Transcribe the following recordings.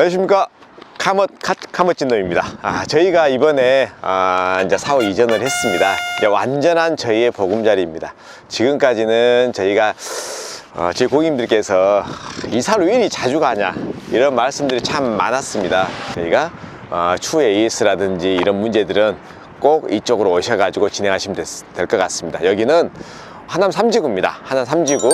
안녕하십니까? 카멋 카, 카멋진놈입니다. 아 저희가 이번에 아 이제 사후 이전을 했습니다. 이제 완전한 저희의 보금자리입니다. 지금까지는 저희가 어, 저희 고객님들께서 이사를 왜 이리 자주 가냐 이런 말씀들이 참 많았습니다. 저희가 어, 추후 AS라든지 이런 문제들은 꼭 이쪽으로 오셔가지고 진행하시면 될 것 같습니다. 여기는 하남 삼지구입니다. 하남 삼지구.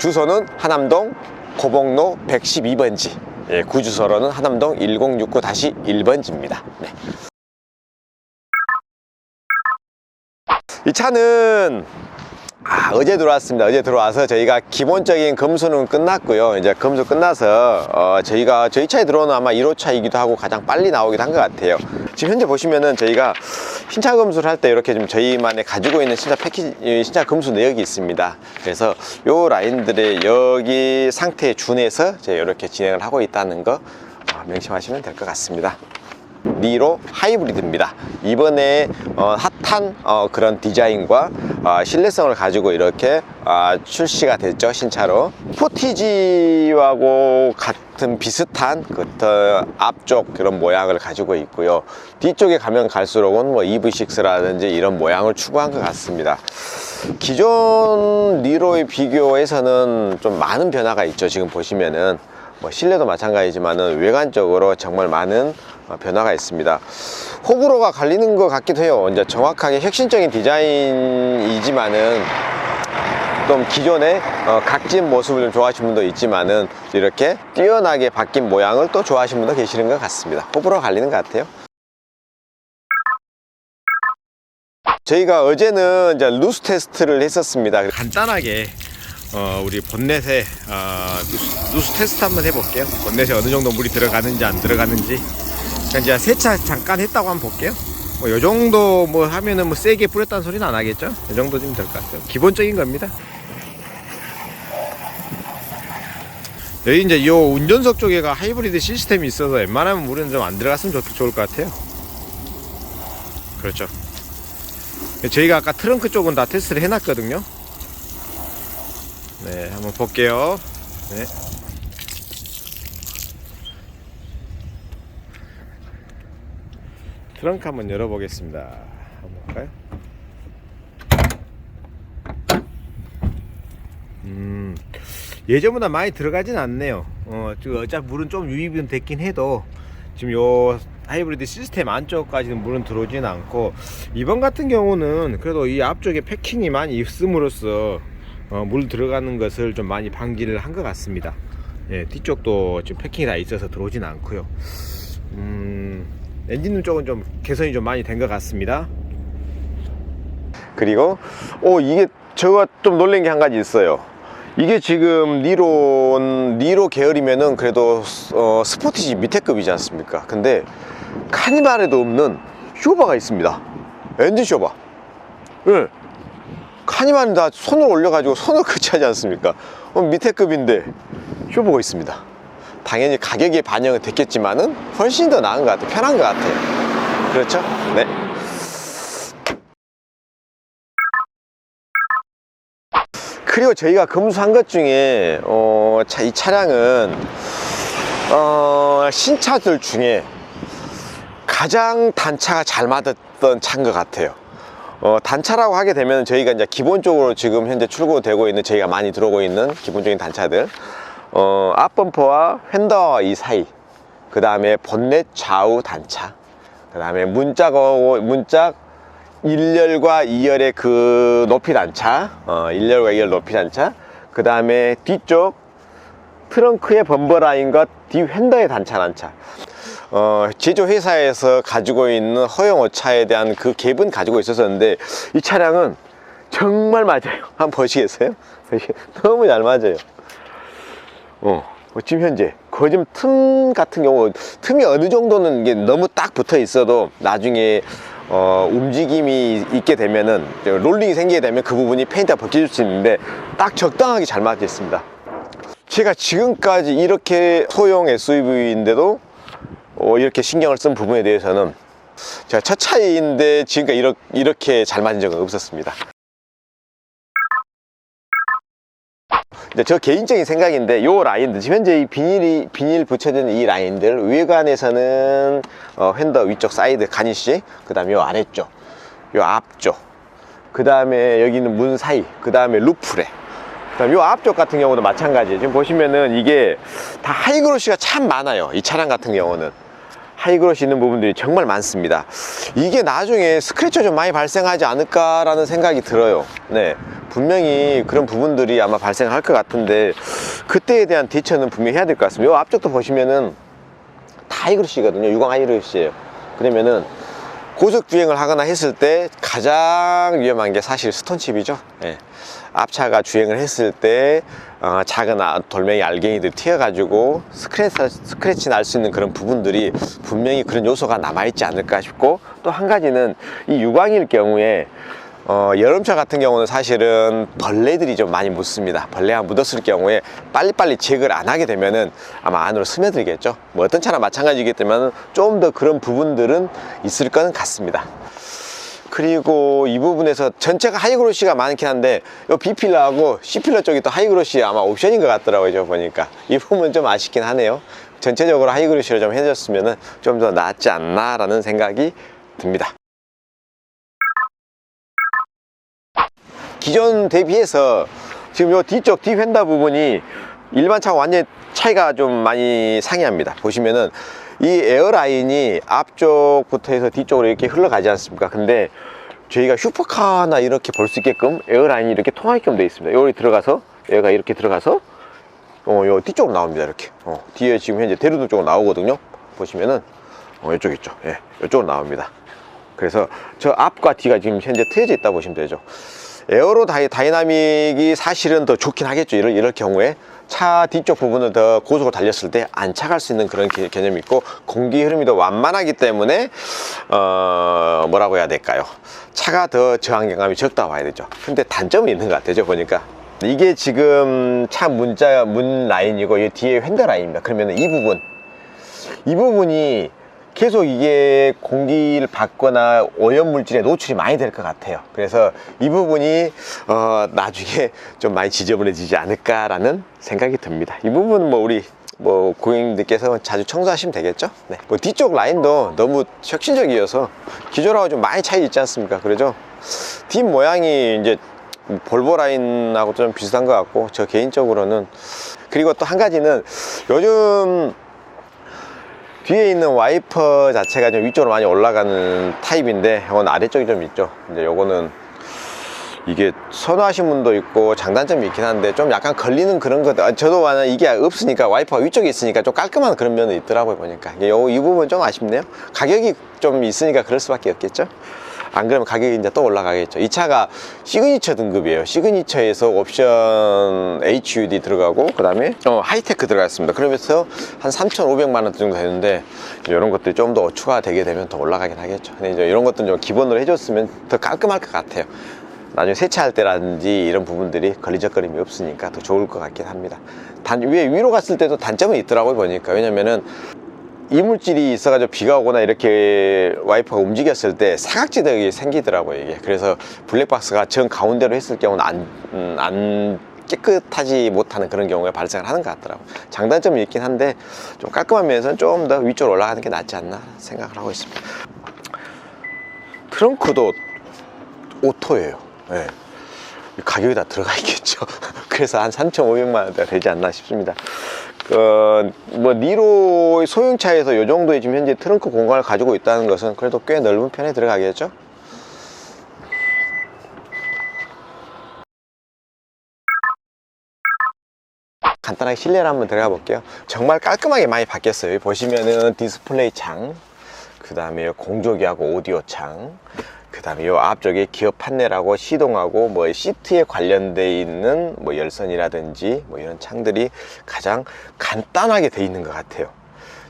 주소는 하남동 고봉로 112번지 예, 구주소로는 하남동 1069-1번지입니다 네. 이 차는 아, 어제 들어왔습니다. 어제 들어와서 저희가 기본적인 검수는 끝났고요. 이제 검수 끝나서 어, 저희가 저희 차에 들어오는 아마 1호차이기도 하고 가장 빨리 나오기도 한 것 같아요. 지금 현재 보시면은 저희가 신차 검수를 할 때 이렇게 좀 저희만의 가지고 있는 신차 패키지, 신차 검수 내역이 있습니다. 그래서 요 라인들의 여기 상태에 준해서 제가 이렇게 진행을 하고 있다는 거 어, 명심하시면 될 것 같습니다. 니로 하이브리드입니다. 이번에 어, 핫한 어, 그런 디자인과 어, 신뢰성을 가지고 이렇게 아, 출시가 됐죠 신차로. 포티지하고 같은 비슷한 그 앞쪽 그런 모양을 가지고 있고요. 뒤쪽에 가면 갈수록은 뭐 EV6라든지 이런 모양을 추구한 것 같습니다. 기존 니로에 비교해서는 좀 많은 변화가 있죠 지금 보시면은 뭐 실내도 마찬가지지만은 외관적으로 정말 많은 어, 변화가 있습니다. 호불호가 갈리는 것 같기도 해요. 이제 정확하게 혁신적인 디자인이지만은 좀 기존의 어, 각진 모습을 좀 좋아하시는 분도 있지만은 이렇게 뛰어나게 바뀐 모양을 또 좋아하시는 분도 계시는 것 같습니다. 호불호가 갈리는 것 같아요. 저희가 어제는 이제 루스 테스트를 했었습니다. 간단하게 어, 우리 본넷에 어, 누수, 누수 테스트 한번 해볼게요. 본넷에 어느 정도 물이 들어가는지 안 들어가는지. 그러니까 이제 세차 잠깐 했다고 한번 볼게요. 뭐, 요 정도 뭐 하면은 뭐 세게 뿌렸다는 소리는 안 하겠죠? 이 정도 좀될것 같아요. 기본적인 겁니다. 여기 이제 요 운전석 쪽에가 하이브리드 시스템이 있어서 웬만하면 물은 좀 안 들어갔으면 좋, 좋을 것 같아요. 그렇죠. 저희가 아까 트렁크 쪽은 다 테스트를 해놨거든요. 네, 한번 볼게요. 네. 트렁크 한번 열어보겠습니다. 한번 볼까요? 음, 예전보다 많이 들어가진 않네요. 어, 어차피 물은 좀 유입은 됐긴 해도 지금 요 하이브리드 시스템 안쪽까지는 물은 들어오진 않고 이번 같은 경우는 그래도 이 앞쪽에 패킹이 많이 있음으로써 어, 물 들어가는 것을 좀 많이 방지를 한 것 같습니다. 예, 뒤쪽도 지금 패킹이 다 있어서 들어오진 않고요. 음, 엔진 쪽은 좀 개선이 좀 많이 된 것 같습니다. 그리고 오 이게 저가 좀 놀란 게 한 가지 있어요. 이게 지금 니로 니로 계열이면은 그래도 어, 스포티지 밑에 급이지 않습니까? 근데 카니발에도 없는 쇼바가 있습니다. 엔진 쇼바. 예. 카니발은 다 손을 올려가지고 손을 거치하지 않습니까? 어, 밑에 급인데 쇼버가 있습니다. 당연히 가격에 반영은 됐겠지만은 훨씬 더 나은 것 같아요. 편한 것 같아요. 그렇죠? 네. 그리고 저희가 검수한 것 중에 어, 차, 이 차량은 어, 신차들 중에 가장 단차가 잘 맞았던 차인 것 같아요. 어, 단차라고 하게 되면 저희가 이제 기본적으로 지금 현재 출고되고 있는 저희가 많이 들어오고 있는 기본적인 단차들 어, 앞범퍼와 휀더와 이 사이 그 다음에 본넷 좌우 단차 그 다음에 문짝하고 문짝 1열과 2열의 그 높이 단차 어, 1열과 2열 높이 단차 그 다음에 뒤쪽 트렁크의 범버 라인과 뒤 휀더의 단차 단차 어, 제조회사에서 가지고 있는 허용 오차에 대한 그 갭은 가지고 있었었는데 이 차량은 정말 맞아요. 한번 보시겠어요? 너무 잘 맞아요. 어, 어, 지금 현재 그 지금 틈 같은 경우 틈이 어느 정도는 이게 너무 딱 붙어 있어도 나중에 어, 움직임이 있게 되면은 롤링이 생기게 되면 그 부분이 페인트가 벗겨질 수 있는데 딱 적당하게 잘 맞아 있습니다. 제가 지금까지 이렇게 소형 SUV인데도 어, 이렇게 신경을 쓴 부분에 대해서는 제가 첫 차인데 지금까지 이렇게, 이렇게 잘 맞은 적은 없었습니다. 이제 저 개인적인 생각인데 요 라인들 지금 현재 이 비닐이 비닐 붙여진 이 라인들 외관에서는 어, 핸더 위쪽 사이드 가니쉬 그 다음에 요 아래쪽 요 앞쪽 그 다음에 여기는 문 사이 그 다음에 루프레 그다음 요 앞쪽 같은 경우도 마찬가지예요. 지금 보시면은 이게 다 하이그로시가 참 많아요. 이 차량 같은 경우는 하이그로시 있는 부분들이 정말 많습니다. 이게 나중에 스크래치 좀 많이 발생하지 않을까 라는 생각이 들어요. 네. 분명히 그런 부분들이 아마 발생할 것 같은데 그때에 대한 대처는 분명히 해야 될 것 같습니다. 요 앞쪽도 보시면은 다 하이그로시거든요. 유광 하이그로시예요. 그러면은 고속 주행을 하거나 했을 때 가장 위험한 게 사실 스톤칩이죠. 예. 앞차가 주행을 했을 때 어, 작은 아- 돌멩이 알갱이들 튀어가지고 스크래치, 스크래치 날 수 있는 그런 부분들이 분명히 그런 요소가 남아있지 않을까 싶고 또 한 가지는 이 유광일 경우에 어, 여름차 같은 경우는 사실은 벌레들이 좀 많이 묻습니다. 벌레가 묻었을 경우에 빨리빨리 제거를 안 하게 되면은 아마 안으로 스며들겠죠. 뭐 어떤 차나 마찬가지이기 때문에 좀 더 그런 부분들은 있을 거는 같습니다. 그리고 이 부분에서 전체가 하이그로시가 많긴 한데 이 B필러하고 C필러 쪽이 또 하이그로시 아마 옵션인 것 같더라고요. 저 보니까 이 부분은 좀 아쉽긴 하네요. 전체적으로 하이그로시를 좀 해줬으면 좀 더 낫지 않나 라는 생각이 듭니다. 기존 대비해서 지금 요 뒤쪽 뒤 휀다 부분이 일반 차와 완전 차이가 좀 많이 상이합니다. 보시면은 이 에어라인이 앞쪽부터 해서 뒤쪽으로 이렇게 흘러가지 않습니까? 근데 저희가 슈퍼카나 이렇게 볼 수 있게끔 에어라인이 이렇게 통하게끔 되어 있습니다. 여기 들어가서 얘가 이렇게 들어가서 어, 요 뒤쪽으로 나옵니다. 이렇게. 어, 뒤에 지금 현재 대루도 쪽으로 나오거든요. 보시면은 어, 이쪽 있죠. 예, 이쪽으로 나옵니다. 그래서 저 앞과 뒤가 지금 현재 트여져 있다 보시면 되죠. 에어로 다이, 다이나믹이 사실은 더 좋긴 하겠죠. 이럴, 이럴 경우에 차 뒤쪽 부분을 더 고속으로 달렸을 때 안착할 수 있는 그런 개, 개념이 있고 공기 흐름이 더 완만하기 때문에 어, 뭐라고 해야 될까요? 차가 더 저항감이 적다 봐야 되죠. 근데 단점은 있는 것 같아요. 보니까. 이게 지금 차 문자 문 라인이고 이 뒤에 휀더 라인입니다. 그러면 이 부분 이 부분이 계속 이게 공기를 받거나 오염 물질에 노출이 많이 될 것 같아요. 그래서 이 부분이 어, 나중에 좀 많이 지저분해지지 않을까라는 생각이 듭니다. 이 부분은 뭐 우리 뭐 고객님들께서 자주 청소하시면 되겠죠. 네. 뭐 뒤쪽 라인도 너무 혁신적이어서 기존하고 좀 많이 차이 있지 않습니까? 그러죠. 뒷 모양이 이제 볼보 라인하고 좀 비슷한 것 같고 저 개인적으로는 그리고 또 한 가지는 요즘 뒤에 있는 와이퍼 자체가 좀 위쪽으로 많이 올라가는 타입인데 이건 아래쪽이 좀 있죠. 이제 요거는 이게 선호하신 분도 있고 장단점이 있긴 한데 좀 약간 걸리는 그런 것 아, 저도 만약 이게 없으니까 와이퍼가 위쪽에 있으니까 좀 깔끔한 그런 면이 있더라고요 보니까. 요, 이 부분 좀 아쉽네요. 가격이 좀 있으니까 그럴 수밖에 없겠죠 안 그러면 가격이 이제 또 올라가겠죠. 이 차가 시그니처 등급이에요. 시그니처에서 옵션 HUD 들어가고 그 다음에 어, 하이테크 들어갔습니다. 그러면서 한 3,500만 원 정도 되는데 이런 것들이 좀 더 추가되게 되면 더 올라가긴 하겠죠. 근데 이제 이런 것들은 좀 기본으로 해줬으면 더 깔끔할 것 같아요. 나중에 세차할 때라든지 이런 부분들이 걸리적거림이 없으니까 더 좋을 것 같긴 합니다. 단 위에 위로 갔을 때도 단점은 있더라고요 보니까. 왜냐면은 이물질이 있어가지고 비가 오거나 이렇게 와이퍼가 움직였을 때 사각지대가 생기더라고요 이게. 그래서 블랙박스가 정 가운데로 했을 경우는 안, 음, 안 깨끗하지 못하는 그런 경우가 발생을 하는 것 같더라고요. 장단점이 있긴 한데 좀 깔끔한 면에서는 좀 더 위쪽으로 올라가는 게 낫지 않나 생각을 하고 있습니다. 트렁크도 오토예요. 예. 가격이 다 들어가 있겠죠. 그래서 한 3,500만 원대가 되지 않나 싶습니다 그, 뭐, 니로 소형차에서 이 정도의 지금 현재 트렁크 공간을 가지고 있다는 것은 그래도 꽤 넓은 편에 들어가겠죠? 간단하게 실내를 한번 들어가 볼게요. 정말 깔끔하게 많이 바뀌었어요. 보시면은 디스플레이 창, 그 다음에 공조기하고 오디오 창, 그 다음에 요 앞쪽에 기어 판넬하고 시동하고 뭐 시트에 관련돼 있는 뭐 열선이라든지 뭐 이런 창들이 가장 간단하게 돼 있는 것 같아요.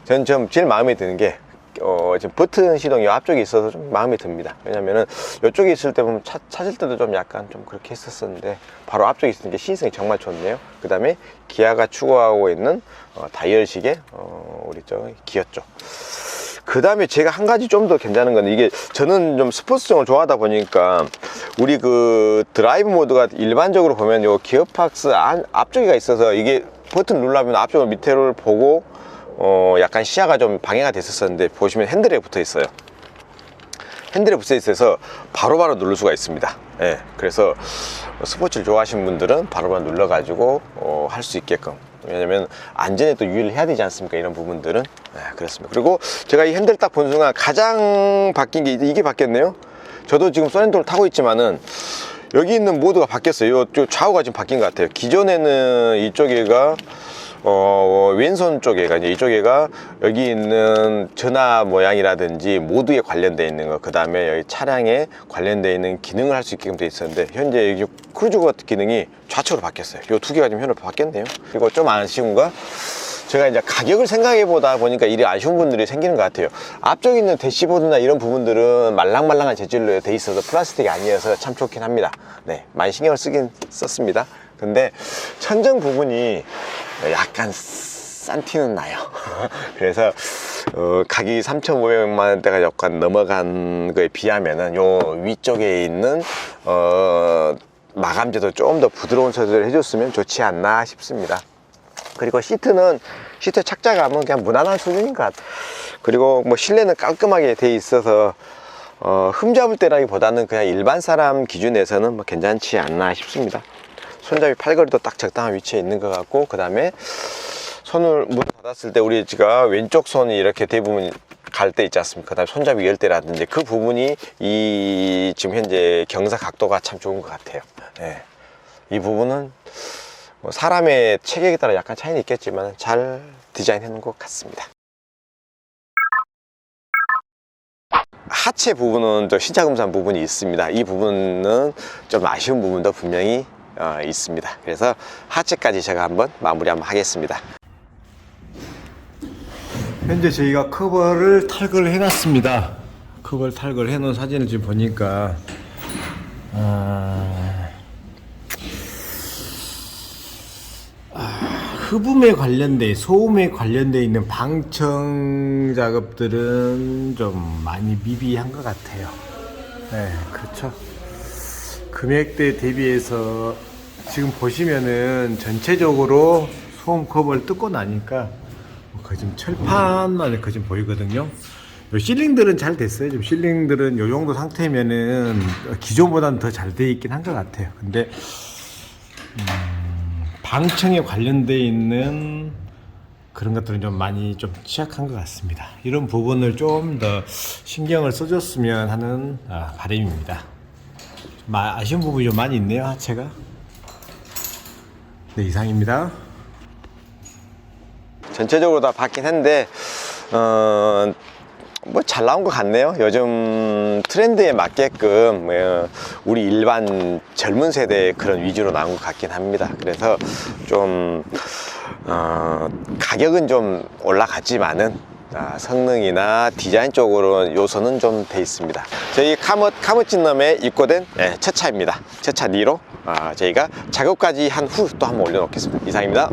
저는 좀 제일 마음에 드는 게 어, 지금 버튼 시동이 앞쪽에 있어서 좀 마음에 듭니다. 왜냐면은 이쪽에 있을 때 보면 차, 찾을 때도 좀 약간 좀 그렇게 했었었는데 바로 앞쪽에 있으니까 시승이 정말 좋네요. 그 다음에 기아가 추구하고 있는 어, 다이얼식의 어, 우리 저 기어 쪽. 그 다음에 제가 한 가지 좀 더 괜찮은 건 이게 저는 좀 스포츠성을 좋아하다 보니까 우리 그 드라이브 모드가 일반적으로 보면 요 기어박스 안, 앞쪽에가 있어서 이게 버튼 누르면 앞쪽을 밑에를 보고 어 약간 시야가 좀 방해가 됐었었는데 보시면 핸들에 붙어 있어요. 핸들에 붙어 있어서 바로바로 누를 수가 있습니다. 예, 그래서 스포츠를 좋아하시는 분들은 바로바로 눌러 가지고 어, 할 수 있게끔. 왜냐면 안전에 또 유의를 해야 되지 않습니까? 이런 부분들은. 예, 그렇습니다. 그리고 제가 이 핸들 딱 본 순간 가장 바뀐 게 이게 바뀌었네요. 저도 지금 소렌토를 타고 있지만은 여기 있는 모드가 바뀌었어요. 요, 요 좌우가 지금 바뀐 것 같아요. 기존에는 이쪽에가 어, 왼손 쪽에가 이제 이쪽 에가 여기 있는 전화 모양이라든지 모드에 관련되어 있는 거, 그 다음에 여기 차량에 관련되어 있는 기능을 할 수 있게끔 되어 있었는데 현재 여기 크루즈 기능이 좌측으로 바뀌었어요. 요두 개가 지금 현으로 바뀌었네요. 그리고 좀 아쉬운 거. 제가 이제 가격을 생각해 보다 보니까 일이 아쉬운 분들이 생기는 것 같아요. 앞쪽에 있는 대시보드나 이런 부분들은 말랑말랑한 재질로 돼 있어서 플라스틱이 아니어서 참 좋긴 합니다. 네, 많이 신경을 쓰긴 썼습니다. 근데 천정 부분이 약간 싼 티는 나요. 그래서 어, 가격이 3,500만 원대가 약간 넘어간 거에 비하면은 요 위쪽에 있는 어, 마감재도 좀 더 부드러운 처리를 해줬으면 좋지 않나 싶습니다. 그리고 시트는 시트 착자감은 그냥 무난한 수준인 것 같아요. 그리고 뭐 실내는 깔끔하게 돼 있어서 어, 흠잡을 때라기보다는 그냥 일반 사람 기준에서는 뭐 괜찮지 않나 싶습니다. 손잡이 팔걸이도 딱 적당한 위치에 있는 것 같고 그 다음에 손을 문 닫았을 때 우리 제가 왼쪽 손이 이렇게 대부분 갈 때 있지 않습니까? 그 다음에 손잡이 열 때라든지 그 부분이 이 지금 현재 경사 각도가 참 좋은 것 같아요. 예. 이 부분은 뭐 사람의 체격에 따라 약간 차이는 있겠지만 잘 디자인해 놓은 것 같습니다. 하체 부분은 또 신차금산 부분이 있습니다. 이 부분은 좀 아쉬운 부분도 분명히 어, 있습니다. 그래서 하체까지 제가 한번 마무리 한번 하겠습니다. 현재 저희가 커버를 탈거를 해놨습니다. 커버를 탈거를 해놓은 사진을 지금 보니까 아... 아, 흡음에 관련돼 소음에 관련돼 있는 방청 작업들은 좀 많이 미비한 것 같아요. 네, 그렇죠. 금액대 대비해서 지금 보시면은 전체적으로 소음 커버를 뜯고 나니까 뭐 거의 좀 철판만 거의 좀 보이거든요. 요 실링들은 잘 됐어요. 지금 실링들은 요 정도 상태면은 기존보다는 더 잘 돼 있긴 한 것 같아요. 근데 음, 방청에 관련돼 있는 그런 것들은 좀 많이 좀 취약한 것 같습니다. 이런 부분을 좀 더 신경을 써줬으면 하는 아, 바람입니다. 좀 아- 아쉬운 부분이 좀 많이 있네요, 하체가. 네, 이상입니다. 전체적으로 다 바뀐 했는데 어, 뭐 잘 나온 것 같네요. 요즘 트렌드에 맞게끔 어, 우리 일반 젊은 세대의 그런 위주로 나온 것 같긴 합니다. 그래서 좀 어, 가격은 좀 올라갔지만은 아, 성능이나 디자인 쪽으로 요소는 좀 돼 있습니다. 저희 카머 카머진넘에 입고된 예, 첫 차입니다. 첫 차 니로 아, 저희가 작업까지 한 후 또 한번 올려놓겠습니다. 이상입니다.